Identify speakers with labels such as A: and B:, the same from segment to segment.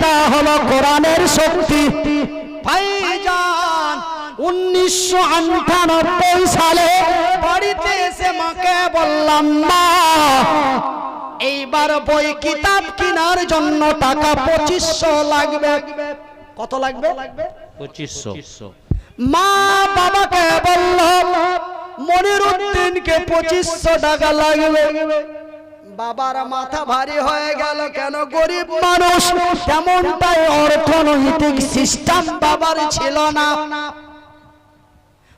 A: এটা হলো কোরআনের শক্তি। ভাইজান উনিশশো আটানব্বই সালে বাড়িতে এসে মাকে বললাম মা এইবার বই কিতাব কেনার জন্য টাকা পঁচিশশো লাগবে। কত লাগবে?
B: পঁচিশশো।
A: মা বাবাকে বলল মনির উদ্দিনকে পঁচিশশো টাকা লাগবে। বাবার মাথা ভারী হয়ে গেল। কেন গরিব মানুষ? তেমনটাই অর্থনৈতিক সিস্টেম বাবার ছিল না।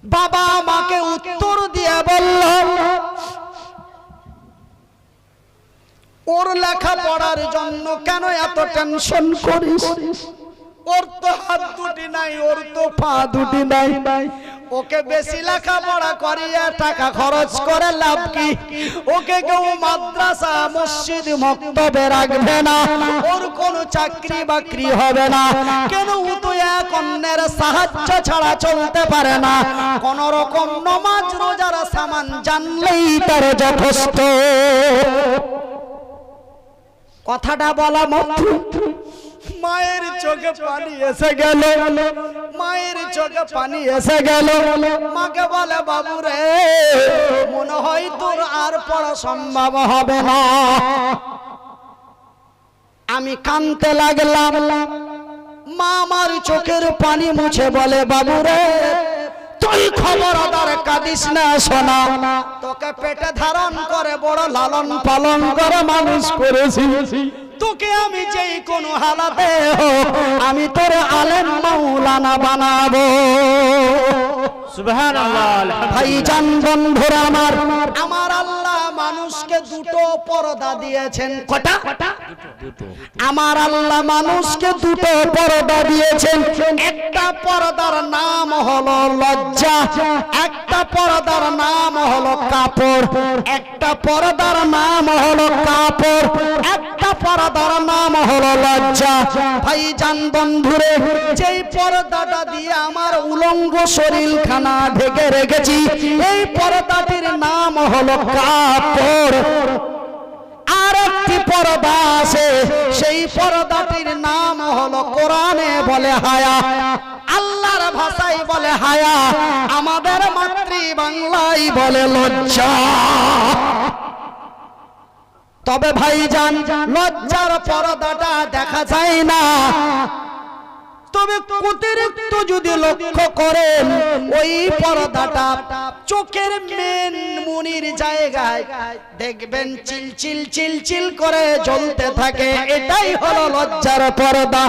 A: বাবা মাকে উত্তর দিয়ে বলল, ওর লেখা পড়ার জন্য কেন এত টেনশন করিস? ওর তো হাত দুটি নাই, ওর তো পা দুটি নাই। ওকে বেশি লেখাপড়া করিয়ে টাকা খরচ করে লাভ কি? ওকে কেউ মাদ্রাসা, মসজিদ, মক্তবে রাখবে না। ওর কোনো চাকরি বাকরি হবে না। কেন ও তো এক সাহায্য ছাড়া চলতে পারে না? কোন রকম নমাজ, রোজার সামান জানলেই তার যথেষ্ট। কথাটা বলা মাত্র মায়ের চোখে পানি এসে গেল। মায়ের চোখে পানি এসে গেল। মাকে বলে বাবু রে মনে হয় তোর আর পড়া সম্ভব হবে না। আমি কানতে লাগলাম। মা আমার চোখের পানি মুছে বলে বাবু রে তুই খবর আদার কাঁদিস না শোনা তোকে পেটে ধারণ করে বড় লালন পালন করে মানুষ করেছি। তোকে আমি যেই কোনো হালাতে আমি তোর আলেম মাওলানা বানাবো। ভাইজান বন্ধুরা আমার আমার আল্লাহ মানুষকে দুটো পর্দা দিয়েছেন। কটা? আমার আল্লাহ মানুষকে দুটো পর্দা দিয়েছেন। একটা পর্দার নাম হলো লজ্জা একটা পর্দার নাম হলো কাপড় একটা পর্দার নাম হলো কাপড় একটা পর্দার নাম হলো লজ্জা। ভাইজান বন্ধুরে যেই পর্দাটা দিয়ে আমার উলঙ্গ শরীর খানা ঢেকে রেখেছি এই পর্দাটির নাম হলো কাপড় আর একটি পর্দা আছে। সেই পর্দাটির নাম হলো কোরআনে বলে হায়া। আল্লাহর ভাষায় বলে হায়া। আমাদের মাতৃ বাংলায় বলে লজ্জা। তবে ভাইজান, লজ্জার পর্দাটা দেখা যায় না। তবে অতিরিক্ত যদি লক্ষ্য করেন, ওই পর্দাটা চোখের মেন মুনির জায়গায় দেখবেন চিল চিল চিল চিল করে জ্বলতে থাকে। এটাই হলো লজ্জার পর্দা।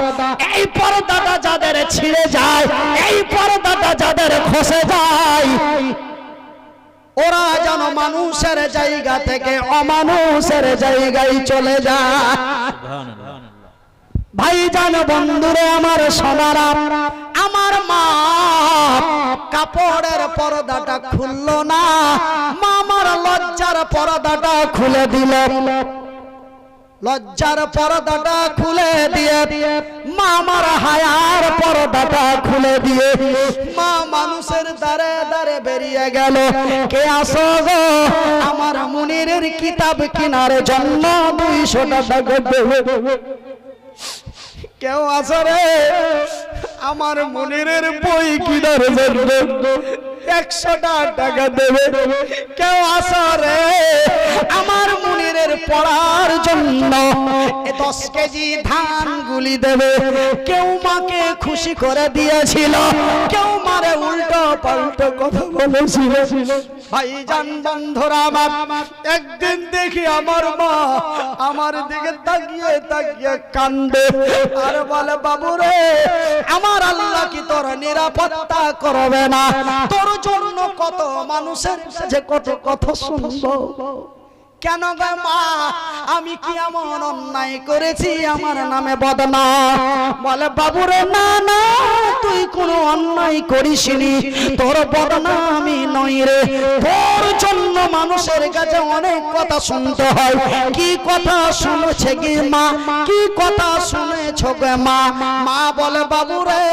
A: এই পর্দাটা যাদের ছিঁড়ে যায়, এই পর্দাটা যাদের খসে যায়, ওরা যেন মানুষের জায়গা থেকে অমানুষের জায়গায় চলে যায়। ভাইজান বন্ধুরে, আমার সোনারা, আমার মা কাপড়ের পর্দাটা খুললো না মা আমার লজ্জার পর্দাটা খুলে দিল। লজ্জার পর্দাটা খুলে দিয়ে মা আমার হায়ার পর্দাটা খুলে দিয়ে, মা মানুষের দ্বারে দ্বারে বেরিয়ে গেল। কে আসো আমার মুনিরের কিতাব কেনার জন্য দুইশো টাকা কেউ আসারে আমার মনিরের বই কিনার জন্য টাকা দেবে। কেউ আমার পড়ার জন্য খুশি করে দিয়েছিল, কেউ মারে উল্টো পাল্টো কথা বলেছিল। বন্ধুরা একদিন দেখি আমার মা আমার দিকে তাকিয়ে তাকিয়ে কান্দে আর বলে বাবু রে আমার আল্লাহ কি তোর নিরাপত্তা করবে না? তোর জন্য কত মানুষের যে কত কথা শুনব। কেন গো মা, আমি কি এমন অন্যায় করেছি আমার নামে বদনা? বলে, বাবুরে, না না, তুই কোনো অন্যায় করিসনি। তোর বদনা আমি নই রে। মানুষের কাছে অনেক কথা শুনতে হয়। কি কথা শুনেছে কি মা? কি কথা শুনেছ গে মা? মা বলে, বাবু রে,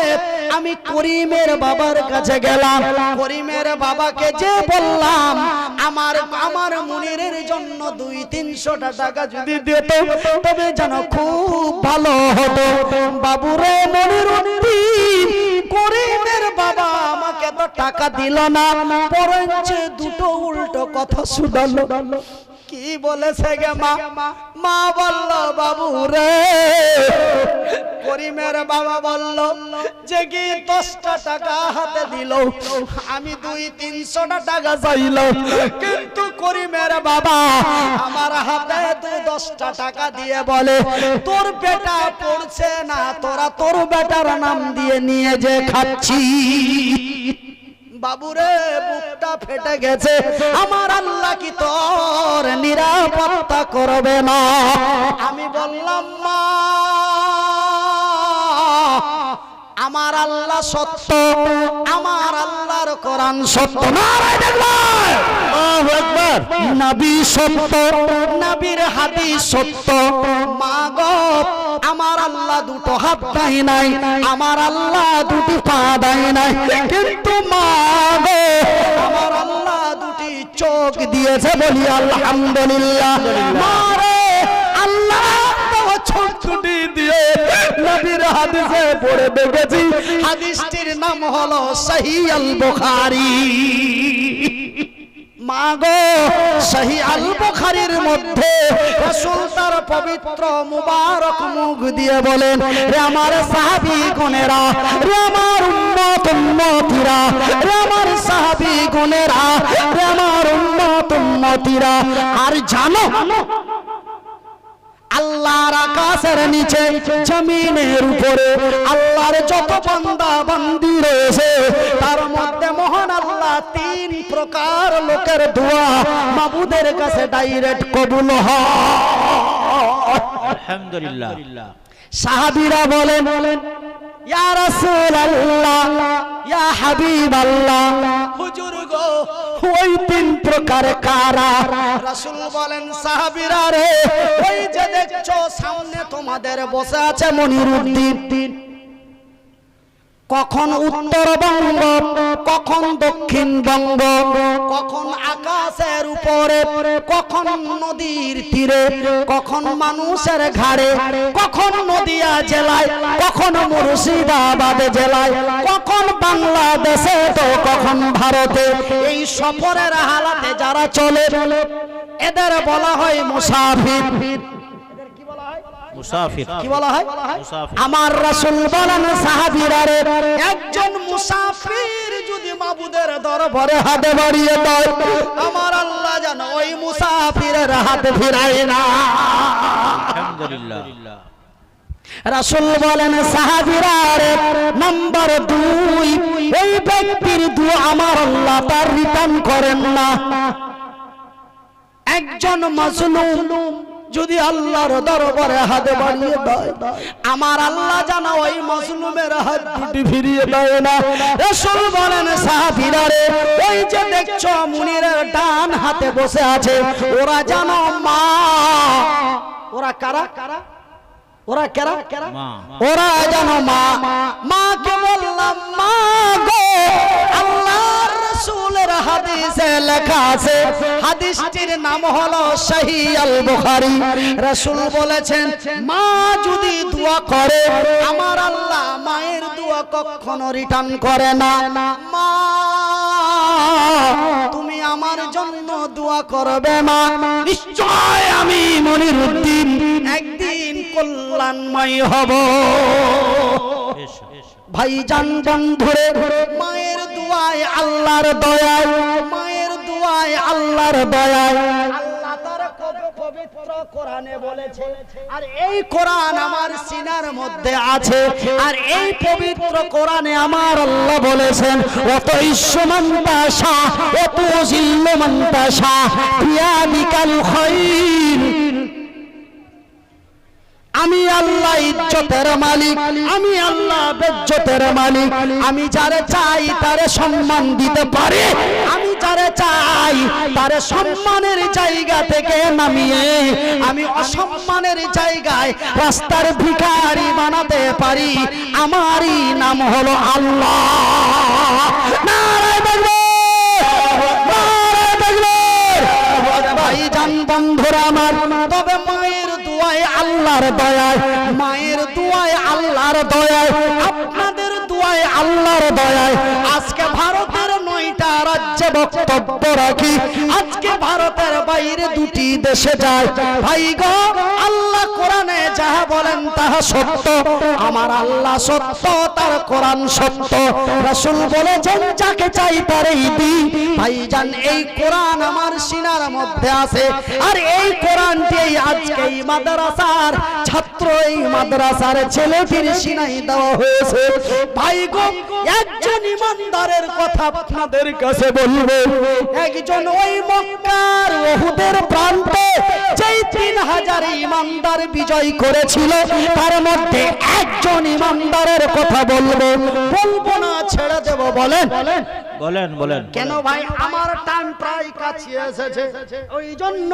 A: আমি করিমের বাবার কাছে গেলাম। করিমের বাবাকে যে বললাম, আমার আমার মুনিরের জন্য দুই তিনশোটা টাকা যদি দিত, তবে যেন খুব ভালো হতো। বাবু রে, মনির করিমের টাকা দিল না বরঞ্চ দুটো উল্টো কথা শুধালো কি বলেছে গে মা? মা বলল, বাবু রে। করিমের বাবা বলল, যে কি দশটা টাকা হাতে দিল, আমি দুই তিনশোটা টাকা চাইল। কিন্তু করিমের বাবা আমার হাতে দু দশটা টাকা দিয়ে বলে, তোর বেটা পড়ছে না, তোরা তোর বেটার নাম দিয়ে নিয়ে যে খাচ্ছি বাবুরে বুকটা ফেটে গেছে। আমার আল্লাহ কি তোর নিরাপত্তা করবে না? আমি বললাম মা আমার আল্লাহ সত্য আমার আল্লাহর কোরআন সত্য নবী সত্য নবীর হাদিস সত্য। মা গো আমার আল্লাহ দুটো হাত দেয় নাই, আমার আল্লাহ দুটি পা দেয় নাই। কিন্তু মা আমার আল্লাহ দুটি চোখ দিয়েছে বলি আলহামদুলিল্লাহ। মা রে, আল্লাহ নাম হলো সহি আল বুখারী মাগো সহি আল বুখারীর মধ্যে রাসূল পবিত্র মুবারক মুখ দিয়ে বলেন, রে আমার সাহাবী গণেরা রে আমার উম্মত উম্মতিরা, রে আমার সাহাবী গণেরা রে আমার উম্মত উম্মতিরা। আর জানো, আল্লাহর আকাশের নিচে, জমিনের উপরে আল্লাহর যত বান্দা বান্দি রয়েছে, তার মধ্যে মহান আল্লাহ তিন প্রকার লোকের দোয়া মাবুদের কাছে ডাইরেক্ট কবুল হয়।
B: আলহামদুলিল্লাহ।
A: বলেন বলেন ইয়া রাসূলুল্লাহ ইয়া হাবিবাল্লাহ হুজুর গো ওই তিন প্রকার কারা? রাসূল বলেন সাহাবীরা রে ওই যে দেখছ সামনে তোমাদের বসে আছে মনিরুদ্দিন। কখন উত্তরবঙ্গ কখন দক্ষিণবঙ্গ কখন আকাশের উপরে, কখন নদীর তীরে, কখন মানুষের ঘাড়ে, কখন নদিয়া জেলায়, কখন মুর্শিদাবাদ জেলায়, কখন বাংলাদেশে তো কখন ভারতে, এই সফরের হালাতে যারা চলে, এদের বলা হয় মুসাফির।
B: মুসাফির।
A: কি বলা হয়? আমার রাসূল বলেন সাহাবীরা রে একজন মুসাফির যদি মাবুদের দরবারে হাতে বাড়িয়ে দেয় আমার আল্লাহ যেন ওই মুসাফিরের হাতে ফিরায় না।
B: আলহামদুলিল্লাহ।
A: রাসূল বলেন সাহাবীরা রে নাম্বার দুই এই ব্যক্তির দু আমার আল্লাহ তার রিটার্ন করেন না। একজন মাজলুম যদি আল্লাহর দরবারে হাত বাড়িয়ে দেয় আমার আল্লাহ জানা ওই মাজলুমের হাত দুটি ফিরিয়ে দেয় না। রাসূল বলেন সাহাবীরা রে ওই যে দেখছ মুনিরের ডান হাতে বসে আছে ওরা জানো মা। ওরা কারা? কারা ওরা কারা? ওরা জানো মা। মা কে বললাম মা গো আল্লাহর রাসূলের হাদিসে লেখা আছে, হাদিসটির নাম হলো সহি আল বুখারী। রাসূল বলেছেন, মা যদি দোয়া করে, আমার আল্লাহ মায়ের দোয়া কখনো রিটার্ন করে না। মা, তুমি আমার জন্য দোয়া করবে মা নিশ্চয় আমি মনিরুদ্দিন, একদিন কল্যাণময় হব।
B: এসো এসো
A: ভাই জান জান ধরে মায়ের দুয়ায় আল্লাহর দয়ায়, মায়ের দুয়ায় আল্লাহর দয়ায়। আল্লাহ তার পবিত্র বলেছে? আর এই আমার সিনার মধ্যে আছে, আর এই পবিত্র কোরআনে আমার আল্লাহ বলেছেন অত ইস্যমন্তা শাহ অত জিল্লমন্তা শাহ বিয়াদিকাল খাইর আমি আল্লাহ ইজ্জতের মালিক। আমি আল্লাহ বেজ্জতের মালিক। আমি যারে চাই তারে সম্মান দিতে পারে। আমি যারে চাই তারে সম্মানের জায়গা থেকে নামিয়ে। আমি অসম্মানের জায়গায় রাস্তার ভিখারি বানাতে পারি। আমারই নাম হলো আল্লাহ। নারায়! ভাইজান, বন্ধুরা আমার। আল্লাহর দয়ায়, মায়ের দোয়ায় আল্লাহর দয়ায়, আপনাদের দোয়ায় আল্লাহর দয়ায়। আজকে ভারতের নয়টা রাজ্যে বক্তব্য রাখি। আজকে ভারতের বাইরে দুটি দেশে যায়। ভাই গো, আল্লাহ কোরআনে যাহা বলেন, তাহা সত্য। আমার আল্লাহ সত্য, তার কোরআন সত্য। রাসূল বলেছেন, যাকে চাই তারই দি ভাইজান, এই কোরআন আমার সিনার মধ্যে আছে। আর এই কোরআনটি আজকে এই মাদ্রাসার ছাত্র, এই মাদ্রাসার ছেলেটির সিনাই দেওয়া হয়েছে। ভাই গো, একজন ইমানদারের কথা আপনাদের কাছে বলব। একজন ওই মক্কার ওহুদের প্রান্তে যেই তিন হাজার ইমানদার বিজয় করেছিল তার মধ্যে একজন ইমানদারের কথা বলব। বলব না ছেড়ে দেব বলেন।
B: বলেন। বলেন
A: কেন ভাই আমার টাইম প্রায় কাছে এসেছে। ওই জন্য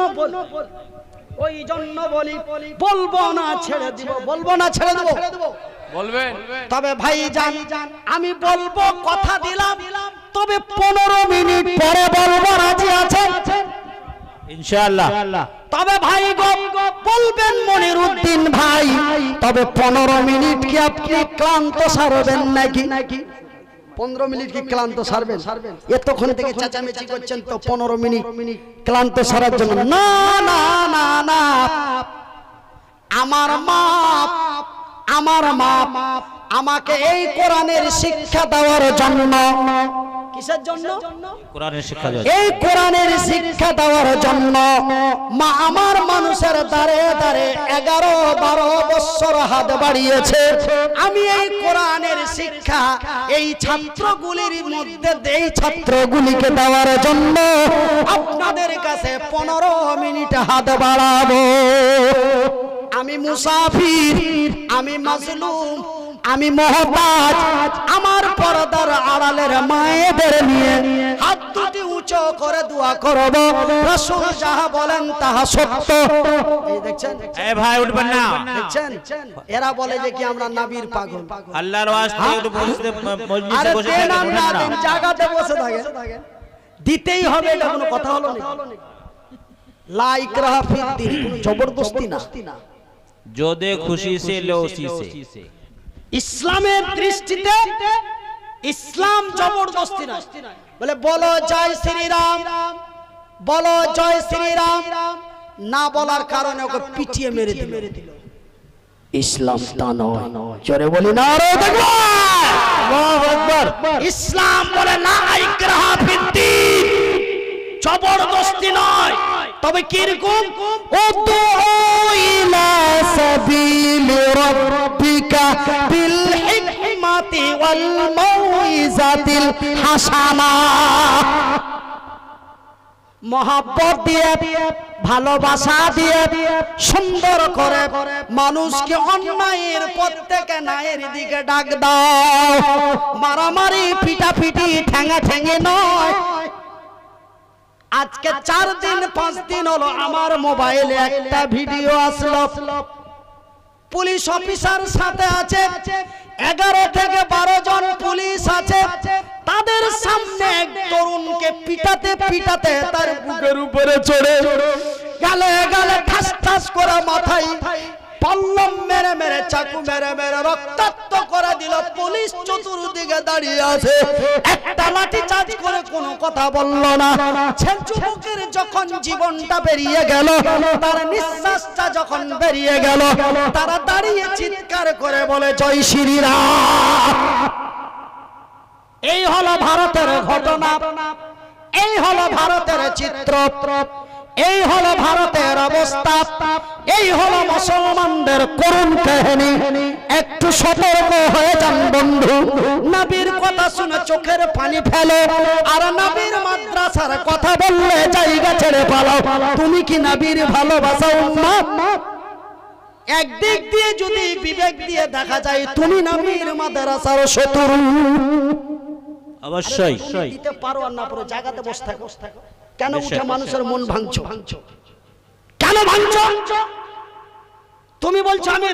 A: ওই জন্য বলি বলব না ছেড়ে দিব বলব না ছেড়ে দেব।
C: বলবেন।
A: তবে ভাই জান আমি বলব কথা দিলাম। তবে পনেরো মিনিট পরে বলব রাজি আছে
B: ইনশাআল্লাহ।
A: তবে ভাই গো বলবেন মনির উদ্দিন ভাই তবে পনেরো মিনিট কি আপনি ক্লান্ত সারবেন নাকি? নাকি পনেরো মিনিট কি ক্লান্ত সারবেন? এতক্ষণ থেকে চেঁচামেচি করছেন তো পনেরো মিনিট ক্লান্ত সারার জন্য। না না না না। আমার মা আমার মা আমাকে এই কোরআনের শিক্ষা দেওয়ার জন্য কিসের জন্য?
B: কোরআনের শিক্ষা
A: এই কোরআনের শিক্ষা দেওয়ার জন্য মা আমার মানুষের দ্বারে দ্বারে এগারো বারো বছর হাত বাড়িয়েছে। আমি এই কোরআনের শিক্ষা এই ছাত্রগুলির মধ্যে এই ছাত্রগুলিকে দেওয়ার জন্য। আপনাদের কাছে পনেরো মিনিট হাত বাড়াবো। আমি মুসাফির আমি মাজলুম আমি মহতাজ আমার পরদার আড়ালের মায়েদের নিয়ে হাত দুটি উঁচু করে দোয়া করব। রাসূল যাহা বলেন তাহা সত্য। এই দেখছেন?
B: ভাই উঠবেন না।
A: দেখছেন? এরা বলে যে কি আমরা নবীর পাগল।
B: আল্লাহর ওয়াস্তে একটু
A: হ্যাঁ?
B: বসে থাকেন।
A: জায়গাতে বসে থাকেন। দিতেই হবে এটা কোনো কথা হলো না লাইক রাহা জবরদস্তি না।
B: যদি খুশি সে লো সি সে।
A: ইসলামের দৃষ্টিতে ইসলাম জবরদস্তি না বলে, বলো জয় শ্রীরাম, বলো জয় শ্রীরাম, না বলার কারণে ওকে পিটিয়ে মেরে দিল। ইসলাম তা নয়। জোরে বলি না আরও দেখো ইসলাম বলে, না ইকরাহা ফিদ্দিন জবরদস্তি নয়। তবে কীরকম? উদু ইলা সাবিলি রাব্বিকা বিল মাউইজাতিল হাসানা। মহাব্বত দিয়ে, ভালোবাসা দিয়ে, সুন্দর করে মানুষকে অন্যায়ের পথ থেকে ন্যায়ের দিকে ডাক দাও। মারামারি পিটাপিটি ঠেঙে ঠেঙে নয়। আজকে চার দিন, পাঁচ দিন হলো আমার মোবাইলে একটা ভিডিও আসলো। পুলিশ অফিসার সাথে আছে এগারো থেকে বারো জন পুলিশ আছে। তাদের সামনে এক তরুণকে পিটাতে পিটাতে তার বুকের উপরে চড়ে। গালে গালে ঠাস ঠাস করা মাথায় পল্লম মেরে মেরে, চাকু মেরে মেরে রক্তাক্ত করে দিল। পুলিশ চতুর্দিকে দাঁড়িয়ে আছে। একটা লাঠি চার্জ করে কোনো কথা বলল না। যুবকের যখন জীবনটা বেরিয়ে গেল, তার নিঃশ্বাসটা যখন বেরিয়ে গেল, তারা দাঁড়িয়ে চিৎকার করে বলে, জয় শ্রীরাম। এই হলো ভারতের ঘটনা। এই হলো ভারতের চিত্র। এই হলো ভারতের অবস্থা। এই হলো মুসলমানদের করুণ কাহিনী। একটু সতর্ক হয়ে যান বন্ধু। নবীর কথা শুনে চোখের পানি ফেলো। আর নবীর মাদ্রাসার কথা বললে জায়গা ছেড়ে পালাও। তুমি কি নবীর ভালোবাসা উম্মত একদিক দিয়ে যদি বিবেক দিয়ে দেখা যায় তুমি নবীর মাদ্রাসার শত্রু।
B: অবশ্যই।
A: দিতে পারো না পারো জায়গাতে বসে থাকো। কেন উঠে মানুষের মন ভাঙছো। কেন ভাঙছো? তুমি বলছো আমি